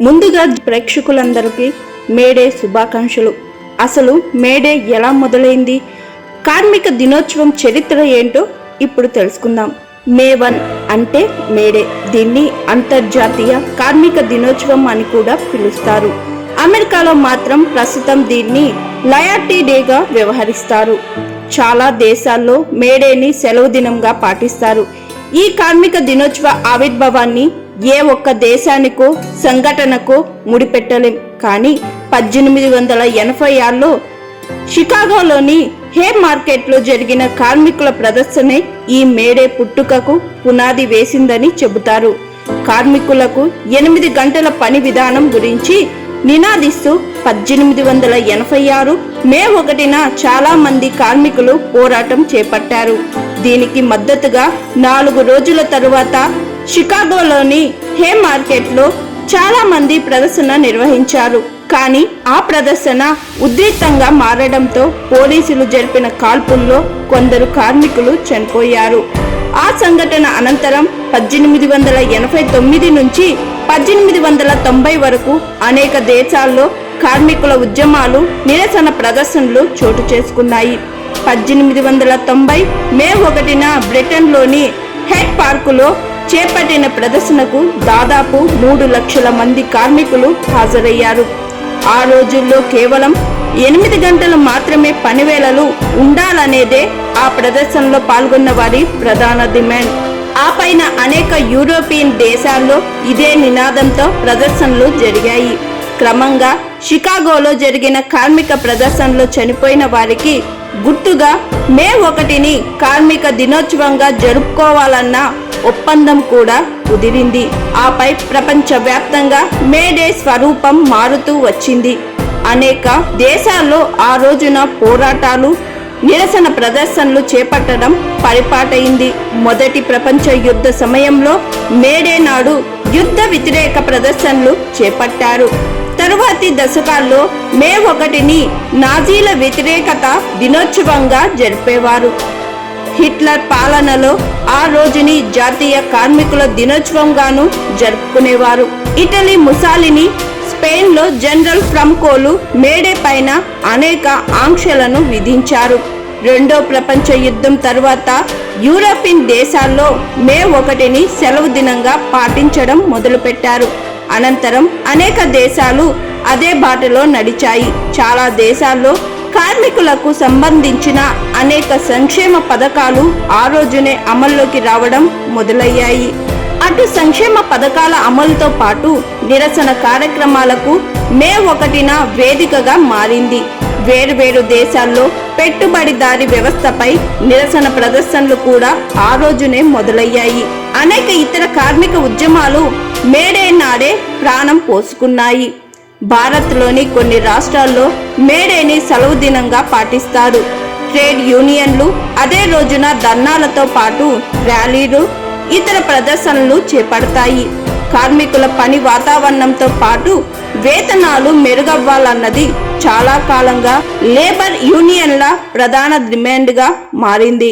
ముందుగా ప్రేక్షకులందరికీ మేడే శుభాకాంక్షలు. అసలు మేడే ఎలా మొదలైంది? కార్మిక దినోత్సవం చరిత్ర ఏంటో ఇప్పుడు తెలుసుకుందాం. మే వన్ అంటే మేడే. దీన్ని అంతర్జాతీయ కార్మిక దినోత్సవం అని కూడా పిలుస్తారు. అమెరికాలో మాత్రం ప్రస్తుతం దీన్ని లయార్టీ డేగా వ్యవహరిస్తారు. చాలా దేశాల్లో మేడేని సెలవు దినంగా పాటిస్తారు. ఈ కార్మిక దినోత్సవ ఆవిర్భావాన్ని ఏ ఒక్క దేశానికో సంఘటనకో ముడిపెట్టలేం. కానీ పద్దెనిమిది వందల ఎనభై ఆరులో షికాగోలోని హే మార్కెట్లో జరిగిన కార్మికుల ప్రదర్శనే ఈ మేడే పుట్టుకకు పునాది వేసిందని చెబుతారు. కార్మికులకు ఎనిమిది గంటల పని విధానం గురించి నినాదిస్తూ పద్దెనిమిది వందల ఎనభై ఆరు మే ఒకటిన చాలా మంది కార్మికులు పోరాటం చేపట్టారు. దీనికి మద్దతుగా నాలుగు రోజుల తరువాత షికాగోలోని హే మార్కెట్లో చాలా మంది ప్రదర్శన నిర్వహించారు. కానీ ఆ ప్రదర్శన ఉద్రిక్తంగా మారడంతో పోలీసులు జరిపిన కాల్పుల్లో కొందరు కార్మికులు చనిపోయారు. ఆ సంఘటన అనంతరం పద్దెనిమిది వందల ఎనభై తొమ్మిది నుంచి పద్దెనిమిది వందల తొంభై వరకు అనేక దేశాల్లో కార్మికుల ఉద్యమాలు నిరసన ప్రదర్శనలు చోటు చేసుకున్నాయి. పద్దెనిమిది వందల తొంభై మే ఒకటిన బ్రిటన్లోని హెడ్ పార్కులో చేపట్టిన ప్రదర్శనకు దాదాపు మూడు లక్షల మంది కార్మికులు హాజరయ్యారు. ఆ రోజుల్లో కేవలం ఎనిమిది గంటలు మాత్రమే పనివేళలు ఉండాలనేదే ఆ ప్రదర్శనలో పాల్గొన్న వారి ప్రధాన డిమాండ్. ఆ పైన అనేక యూరోపియన్ దేశాల్లో ఇదే నినాదంతో ప్రదర్శనలు జరిగాయి. క్రమంగా షికాగోలో జరిగిన కార్మిక ప్రదర్శనలో చనిపోయిన వారికి గుర్తుగా మే ఒకటిని కార్మిక దినోత్సవంగా జరుపుకోవాలన్న ఒప్పందం కూడా కుదిరింది. ఆపై ప్రపంచవ్యాప్తంగా మేడే స్వరూపం మారుతూ వచ్చింది. అనేక దేశాల్లో ఆ రోజున పోరాటాలు నిరసన ప్రదర్శనలు చేపట్టడం పరిపాటైంది. మొదటి ప్రపంచ యుద్ధ సమయంలో మేడే నాడు యుద్ధ వ్యతిరేక ప్రదర్శనలు చేపట్టారు. తరువాతి దశకాల్లో మే ఒకటిని నాజీల వ్యతిరేకత దినోత్సవంగా జరిపేవారు. హిట్లర్ పాలనలో ఆ రోజుని జాతీయ కార్మికుల దినోత్సవంగాను జరుపుకునేవారు. ఇటలీ ముసాలిని స్పెయిన్లో జనరల్ ఫ్రంకోలు మేడే పైన అనేక ఆంక్షలను విధించారు. రెండో ప్రపంచ యుద్ధం తర్వాత యూరోపియన్ దేశాల్లో మే ఒకటిని సెలవు దినంగా పాటించడం మొదలుపెట్టారు. అనంతరం అనేక దేశాలు అదే బాటలో నడిచాయి. చాలా దేశాల్లో కార్మికులకు సంబంధించిన అనేక సంక్షేమ పథకాలు ఆ రోజునే అమల్లోకి రావడం మొదలయ్యాయి. అటు సంక్షేమ పథకాల అమలుతో పాటు నిరసన కార్యక్రమాలకు మే ఒకటిన వేదికగా మారింది. వేర్వేరు దేశాల్లో పెట్టుబడిదారి వ్యవస్థపై నిరసన ప్రదర్శనలు కూడా ఆ రోజునే మొదలయ్యాయి. అనేక ఇతర కార్మిక ఉద్యమాలు మేడే నాడే ప్రాణం పోసుకున్నాయి. భారత్లోని కొన్ని రాష్ట్రాల్లో మేడేని సెలవు దినంగా పాటిస్తారు. ట్రేడ్ యూనియన్లు అదే రోజున ధర్నాలతో పాటు ర్యాలీలు ఇతర ప్రదర్శనలు చేపడతాయి. కార్మికుల పని వాతావరణంతో పాటు వేతనాలు మెరుగవ్వాలన్నది చాలా కాలంగా లేబర్ యూనియన్ల ప్రధాన డిమాండ్గా మారింది.